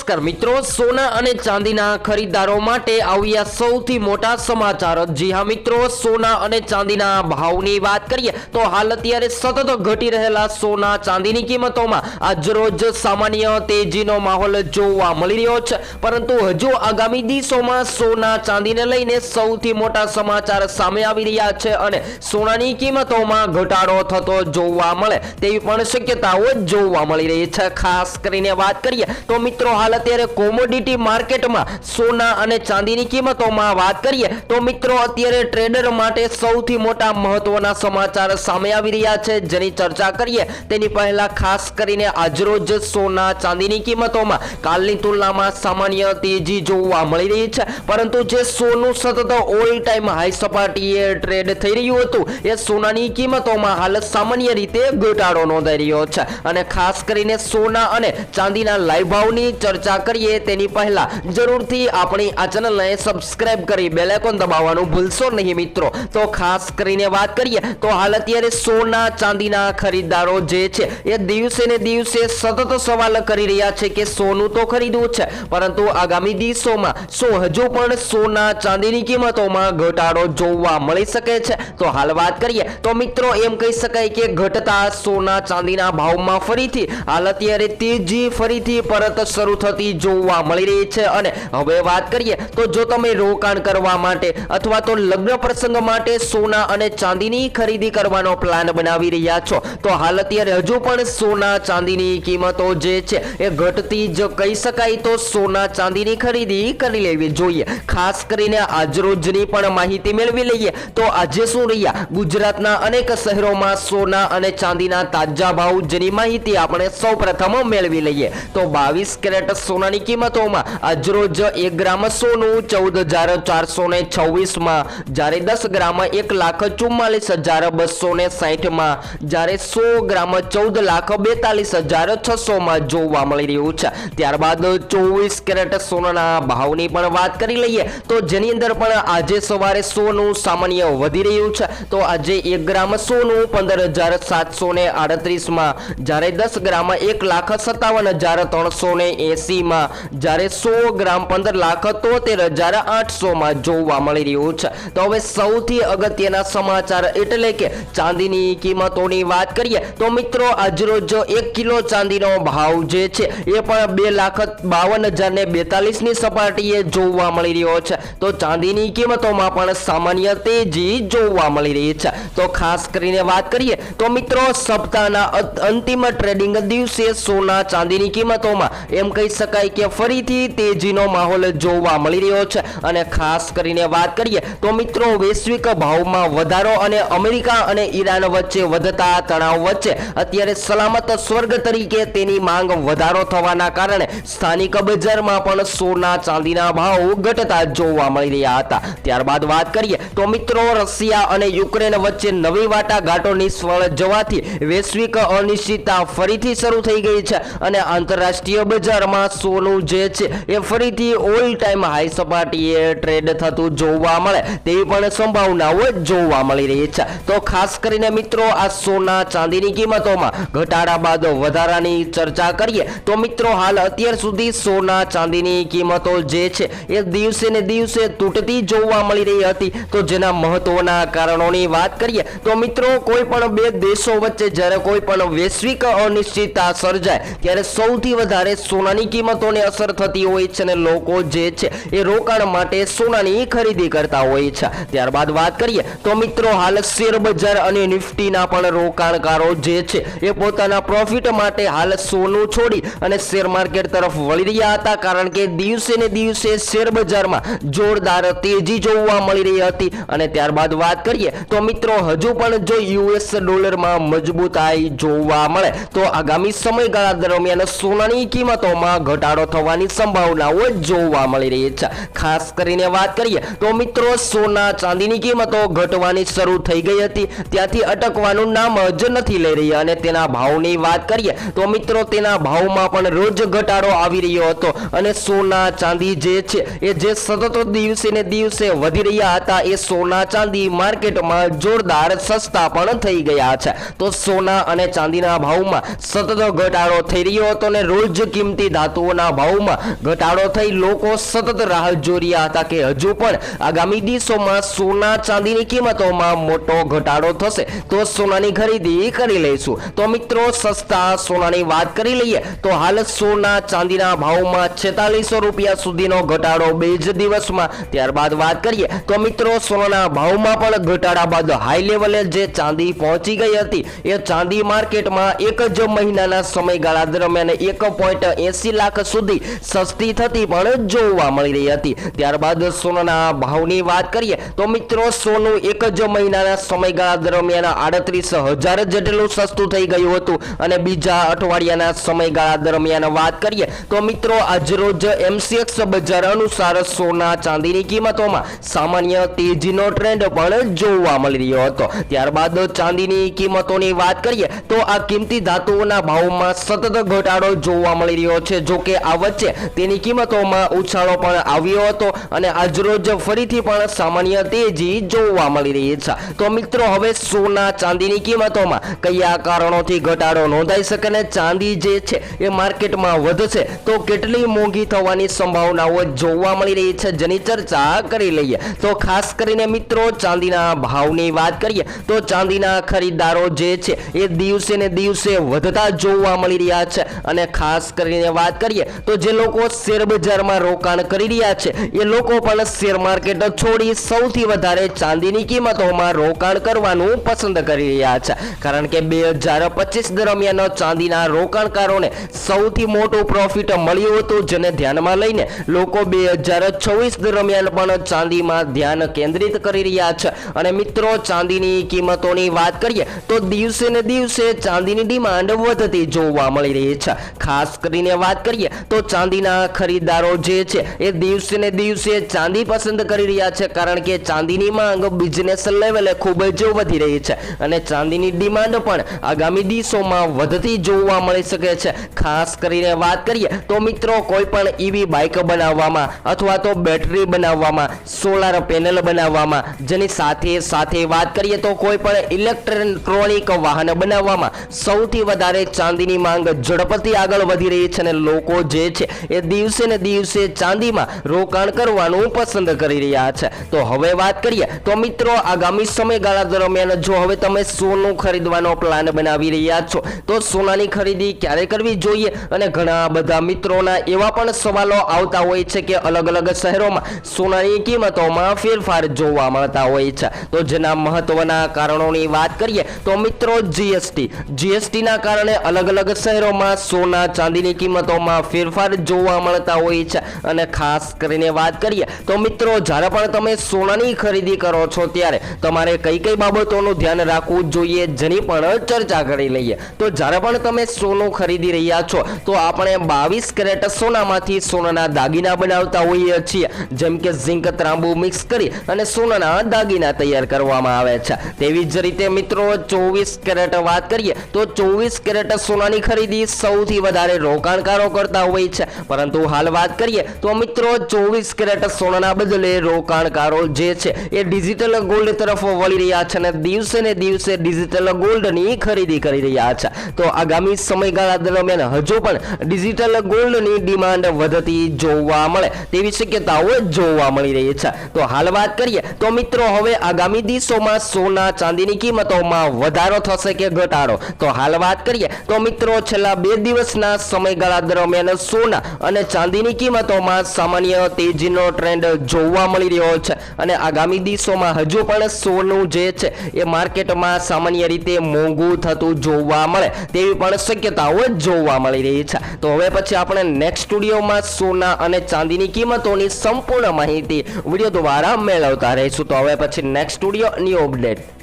નમસ્કાર મિત્રો, સોના અને ચાંદીના ખરીદદારો માટે આવ્યા સૌથી મોટા સમાચાર. જી હા મિત્રો, સોના અને ચાંદીના ભાવની વાત કરીએ, તો હાલ અત્યારે સતત ઘટી રહેલા સોના ચાંદીની કિંમતોમાં આજરોજ સામાન્ય તેજીનો માહોલ જોવા મળી રહ્યો છે. પરંતુ હજુ આગામી દિવસોમાં સોના ચાંદીને લઈને સૌથી મોટા સમાચાર સામે આવી રહ્યા છે અને સોનાની કિંમતોમાં ઘટાડો થતો જોવા મળે, તેવી પણ શક્યતાઓ જોવા મળી રહી છે. ખાસ કરીને વાત કરીએ, તો મિત્રો, હાલ અત્યારે કોમોડિટી માર્કેટમાં સોના અને ચાંદીની કિંમતોમાં વાત કરીએ તો મિત્રો અત્યારે ટ્રેડર માટે સૌથી મોટા મહત્વના સમાચાર સામે આવી રહ્યા છે. જેની ચર્ચા કરીએ તેની પહેલા ખાસ કરીને આજરોજ સોના, ચાંદીની કિંમતોમાં કાલની તુલનામાં સામાન્ય તેજી જોવા મળી રહી છે. પરંતુ જે સોનું સતત ઓલ ટાઈમ હાઈ સપાટીએ ટ્રેડ થઈ રહ્યું હતું, એ સોનાની કિંમતોમાં હાલ સામાન્ય રીતે ઘટાડો નોંધાઈ રહ્યો છે. અને ખાસ કરીને સોના અને ચાંદીના લાઈવ ભાવની ચર્ચા કરીએ તેની પહેલા જરૂરથી આપણી આ ચેનલને સબસ્ક્રાઇબ કરી બેલ આઇકોન દબાવવાનું ભૂલશો નહીં મિત્રો. તો ખાસ કરીને વાત કરીએ તો હાલ અત્યારે સોના ચાંદીના ખરીદદારો જે છે, એ દિવસે ને દિવસે સતત સવાલ કરી રહ્યા છે કે સોનું તો ખરીદવું છે, પરંતુ આગામી દિવસોમાં શું હજુ પણ સોના ચાંદીની કિંમતોમાં ઘટાડો જોવા મળી શકે છે. તો હાલ વાત કરીએ તો મિત્રો એમ કહી શકાય કે ઘટતા સોના ચાંદીના ભાવમાં ફરીથી હાલ અત્યારે તેજી ફરીથી પરત શરૂ થતી જોવા મળી રહી છે. અને હવે વાત કરીએ તો જો તમે રોકાણ કરવા માટે અથવા તો લગ્ન પ્રસંગ માટે સોના અને ચાંદીની ખરીદી કરવાનો પ્લાન બનાવી રહ્યા છો, તો હાલ અત્યારે હજુ પણ સોના ચાંદીની કિંમતો જે છે એ ઘટતી જ કહી શકાય તો સોના ચાંદીની ખરીદી કરી લેવી જોઈએ. ખાસ કરીને આજરોજની પણ માહિતી મેળવી લઈએ તો આજે શું રહ્યા? ગુજરાતના અનેક શહેરોમાં સોના અને ચાંદીના તાજા ભાવ જેની માહિતી આપણે સૌ પ્રથમ મેળવી લઈએ. તો બાવીસ કેરેટ સોનાની કિંમતોમાં આજરોજ એક ગ્રામ સોનું ચૌદ હજાર ચારસો ને છવ્વીસમાં, જ્યારે દસ ગ્રામ એક લાખ ચુમ્માલીસ હજાર બસો ને સાહીઠમાં જ્યારે સો ગ્રામ ચૌદ લાખ બેતાલીસ હજાર છસોમાં જોવા મળી રહ્યું છે. ત્યારબાદ ચોવીસ કેરેટ સોનાના ભાવની પણ વાત કરી લઈએ, તો જેની અંદર પણ આજે સવારે સોનું સામાન્ય વધી રહ્યું છે. તો આજે એક ગ્રામ સોનું પંદર હજાર સાતસો ને આડત્રીસમાં, જ્યારે દસ ગ્રામ એક લાખ સત્તાવન હજાર ત્રણસો ને એસીમાં જ્યારે સો ગ્રામ પંદર લાખ તોતેર હજાર આઠસોમાં જોવા મળી રહ્યું છે. તો હવે સૌથી અગત્યના સમાચાર એટલે કે ચાંદીની કિંમતોની વાત કરીએ, તો મિત્રો આજરોજ એક કિલો ચાંદીનો ભાવ જે છે, એ પણ બે લાખ બાવન હજાર ને બેતાલીસની સપાટીએ જોવા મળી રહ્યો છે. તો ચાંદીની કિંમતોમાં પણ સામાન્ય તેજી જોવા મળી રહી છે. તો ખાસ કરીને વાત કરીએ, તો મિત્રો સપ્તાહના અંતિમ ટ્રેડિંગ દિવસે સોના ચાંદીની કિંમતોમાં એમ કહી શકાય કે ફરીથી તેજીનો માહોલ જોવા મળી રહ્યો છે. અને ખાસ કરીને વાત કરીએ તો મિત્રો, વૈશ્વિક ભાવમાં વધારો અને અમેરિકા અને ઈરાન વચ્ચે વધતા તણાવ વચ્ચે અત્યારે સલામત સ્વર્ગ તરીકે તેની માંગ વધારો થવાના કારણે સ્થાનિક બજારમાં પણ સોના ચાંદીના ભાવ ઘટતા જોવા મળી રહ્યા હતા. ત્યારબાદ વાત કરીએ તો મિત્રો, રશિયા અને યુક્રેન વચ્ચે નવી વાટાઘાટો નિષ્ફળ જવાથી વૈશ્વિક અનિશ્ચિતતા ફરીથી શરૂ થઈ ગઈ છે. અને આંતરરાષ્ટ્રીય બજારમાં સોનું જે છે, એ ફરીથી ઓલ ટાઈમ હાઈ સપાટીએ ટ્રેડ થતું જોવા મળે. તેવી પણ સંભાવનાઓ જોવા મળી રહી છે. તો ખાસ કરીને મિત્રો, આ સોના ચાંદીની કિંમતોમાં ઘટાડા બાદ વધારાની ચર્ચા કરીએ. તો મિત્રો, હાલ અત્યાર સુધી સોના ચાંદીની કિંમતો જે છે, એ દિવસે ને દિવસે તૂટતી જોવા મળી રહી હતી. તો જેના મહત્વના કારણોની વાત કરીએ, તો મિત્રો, કોઈ પણ બે દેશો વચ્ચે જ્યારે કોઈ પણ વૈશ્વિક અનિશ્ચિતતા સર્જાય, ત્યારે સૌથી વધારે સોનાની કિંમતોને અસર થતી હોય છે અને લોકો જે છે એ રોકાણ માટે સોનાની ખરીદી કરતા હોય છે. ત્યારબાદ વાત કરીએ તો મિત્રો હાલ શેર બજાર અને નિફ્ટીના પણ રોકાણકારો જે છે એ પોતાના પ્રોફિટ માટે હાલ સોનું છોડી અને શેર માર્કેટ તરફ વળી રહ્યા હતા કારણ કે દિવસે ને દિવસે શેર બજારમાં જોરદાર તેજી જોવા મળી રહી હતી. અને ત્યારબાદ વાત કરીએ તો મિત્રો હજુ પણ જો યુએસ ડોલરમાં મજબૂતાઈ જોવા મળે તો આગામી સમયગાળા દરમિયાન સોનાની કિંમતોમાં ઘટાડો થવાની સંભાવનાઓ જોવા મળી રહી છે. ખાસ કરીને વાત કરીએ તો મિત્રો, સોના ચાંદીની કિંમતો ઘટવાની શરૂ થઈ ગઈ હતી. ત્યાંથી અટકવાનું નામ જ નથી લઈ રહી અને તેના ભાવની વાત કરીએ તો મિત્રો, તેના ભાવમાં પણ રોજ ઘટાડો આવી રહ્યો હતો અને સોના ચાંદી જે છે, એ જે સતત દિવસે ને દિવસે વધી રહ્યા હતા, એ સોના ચાંદી માર્કેટમાં જોરદાર સસ્તા પણ થઈ ગયા છે. તો સોના અને ચાંદીના ભાવમાં સતત ઘટાડો થઈ રહ્યો હતો અને રોજ કિંમતી ધાતુ ધાતુઓના ભાવમાં ઘટાડો થઈ લોકો સતત રાહ જોઈ હતા કે હજુ પણ આગામી દિવસોમાં સોના ચાંદીની કિંમતોમાં મોટો ઘટાડો થશે. તો સોનાની ખરીદી કરી લઈશું. તો મિત્રો, સસ્તા સોનાની વાત કરી લઈએ તો હાલ સોના ચાંદીના ભાવમાં છેતાલીસો રૂપિયા સુધીનો ઘટાડો બે જ દિવસમાં. ત્યારબાદ વાત કરીએ તો મિત્રો, સોનાના ભાવમાં પણ ઘટાડા બાદ હાઈ લેવલે જે ચાંદી પહોંચી ગઈ હતી, એ ચાંદી માર્કેટમાં એક જ મહિનાના સમયગાળા દરમિયાન એક પોઈન્ટ એસી લાખ સુધી સસ્તી થતી પણ જોવા મળી રહી હતી. ત્યારબાદ સોનાના ભાવની વાત કરીએ તો મિત્રો, સોનું એક જ મહિનાના સમયગાળા દરમિયાન આડત્રીસ હજાર જેટલું સસ્તું થઈ ગયું હતું. અને બીજા અઠવાડિયાના સમયગાળા દરમિયાન વાત કરીએ તો મિત્રો, આજરોજ એમસીએક્સ બજાર અનુસાર સોના ચાંદીની કિંમતોમાં સામાન્ય તેજીનો ટ્રેન્ડ પણ જોવા મળી રહ્યો હતો. ત્યારબાદ ચાંદીની કિંમતોની વાત કરીએ તો આ કિંમતી ધાતુઓના ભાવમાં સતત ઘટાડો જોવા મળી રહ્યો છે. જો કે આ વચ્ચે તેની કિંમતોમાં ઉછાળો પણ આવ્યો હતો અને આજરોજ ફરીથી પણ સામાન્ય તેજી જોવા મળી રહી છે. તો મિત્રો, હવે સોના ચાંદીની કિંમતોમાં કયા કારણોથી ઘટાડો નોંધાઈ શકે અને ચાંદી જે છે એ માર્કેટમાં વધશે, તો કેટલી મોંઘી થવાની સંભાવનાઓ જોવા મળી રહી છે જેની ચર્ચા કરી લઈએ. તો ખાસ કરીને મિત્રો, ચાંદીના ભાવની વાત કરીએ, તો ચાંદીના ખરીદદારો જે છે એ દિવસે ને દિવસે વધતા જોવા મળી રહ્યા છે. અને ખાસ કરીને વાત કરીએ, તો જે લોકો શેર બજારમાં રોકાણ કરી રહ્યા છે, એ લોકો પણ શેર માર્કેટ છોડી સૌથી વધારે ચાંદીની કિંમતોમાં રોકાણ કરવાનું પસંદ કરી રહ્યા છે. કારણ કે બે હજાર પચીસ દરમિયાન ચાંદીના રોકાણકારોને સૌથી મોટું પ્રોફિટ મળ્યું હતું, જેને ધ્યાનમાં લઈને લોકો બે હજાર છવ્વીસ દરમિયાન પણ ચાંદીમાં ધ્યાન કેન્દ્રિત કરી રહ્યા છે. અને મિત્રો, ચાંદીની કિંમતોની વાત કરીએ, તો દિવસે ને દિવસે ચાંદીની ડિમાન્ડ વધતી જોવા મળી રહી છે. ખાસ કરીને વાત કરીએ, તો ચાંદીના ખરીદદારો જે છે, એ દિવસે ને દિવસે ચાંદી પસંદ કરી રહ્યા છે, કારણ કે ચાંદીની માંગ બિઝનેસ લેવલે ખૂબ જ વધી રહી છે. અને ચાંદીની ડિમાન્ડ પણ આગામી દિવસોમાં વધતી જોવા મળી શકે છે. ખાસ કરીને વાત કરીએ, તો મિત્રો કોઈ પણ ઈવી બાઇક બનાવવામાં અથવા તો બેટરી બનાવવામાં સોલાર પેનલ બનાવવામાં, જેની સાથે સાથે વાત કરીએ, તો કોઈ પણ ઇલેક્ટ્રોનિક વાહન બનાવવામાં સૌથી વધારે ચાંદીની માંગ ઝડપથી આગળ વધી રહી છે અને લોકો જે છે એ દિવસે ને દિવસે ચાંદીમાં રોકાણ કરવાનું પસંદ કરી રહ્યા છે. તો હવે વાત કરીએ, તો મિત્રો આગામી સમયગાળા દરમિયાન જો હવે તમે સોનું ખરીદવાનો પ્લાન બનાવી રહ્યા છો, તો સોનાની ખરીદી ક્યારે કરવી જોઈએ? અને ઘણા બધા મિત્રોના એવા પણ સવાલો આવતા હોય છે કે અલગ અલગ શહેરોમાં સોનાની કિંમતોમાં ફેરફાર જોવા મળતા હોય છે. તો જેના મહત્વના કારણોની વાત કરીએ, તો મિત્રો જીએસટી જીએસટીના કારણે અલગ અલગ શહેરોમાં સોના ચાંદીની કિંમતોમાં ફેરફાર જોવા મળતા હોય છે. અને ખાસ કરીને વાત કરીએ તો મિત્રો, જ્યારે પણ તમે સોનાની ખરીદી કરો છો ત્યારે તમારે કઈ કઈ બાબતોનું ધ્યાન રાખવું જોઈએ જેની પણ ચર્ચા કરી લઈએ. તો જ્યારે પણ તમે સોનું ખરીદી રહ્યા છો, તો આપણે બાવીસ કેરેટ સોનામાંથી સોનાના દાગીના બનાવતા હોઈએ છીએ. જેમ કે ઝીંક ત્રાંબુ મિક્સ કરી અને સોનાના દાગીના તૈયાર કરવામાં આવે છે. તેવી જ રીતે મિત્રો, ચોવીસ કેરેટ વાત કરીએ તો ચોવીસ કેરેટ સોનાની ખરીદી સૌથી વધારે રોકાણકારો કરતા હોય છે. પરંતુ હાલ વાત કરીએ તો મિત્રો ચોવીસ કેરેટ સોનાના બદલે રોકાણકારો જે છે એ ડિજિટલ ગોલ્ડ તરફ વળી રહ્યા છે અને દિવસે ને દિવસે ડિજિટલ ગોલ્ડની ખરીદી કરી રહ્યા છે. તો આગામી સમયગાળા દરમિયાન હજુ પણ ડિજિટલ ગોલ્ડની ડિમાન્ડ વધતી જોવા મળે તેવી શક્યતાઓ જોવા મળી રહી છે. તો હાલ વાત કરીએ તો મિત્રો હવે આગામી દિવસોમાં સોના ચાંદીની કિંમતોમાં વધારો થશે કે ઘટાડો? તો હાલ વાત કરીએ તો મિત્રો છેલ્લા બે દિવસના સમયગાળા દરમિયાન સોના અને ચાંદીની કિંમતોમાં સામાન્ય તેજીનો ટ્રેન્ડ જોવા મળી રહ્યો છે. અને આગામી દિવસોમાં હજુ પણ સોનું જે છે, એ માર્કેટમાં સામાન્ય રીતે મોંઘું થતું જોવા મળે તેવી પણ શક્યતાઓ જોવા મળી રહી છે. તો હવે પછી આપણે નેક્સ્ટ સ્ટુડિયોમાં સોના અને ચાંદીની કિંમતોની સંપૂર્ણ માહિતી વીડિયો દ્વારા મેળવતા રહીશું. તો હવે પછી નેક્સ્ટ સ્ટુડિયો ન્યૂ અપડેટ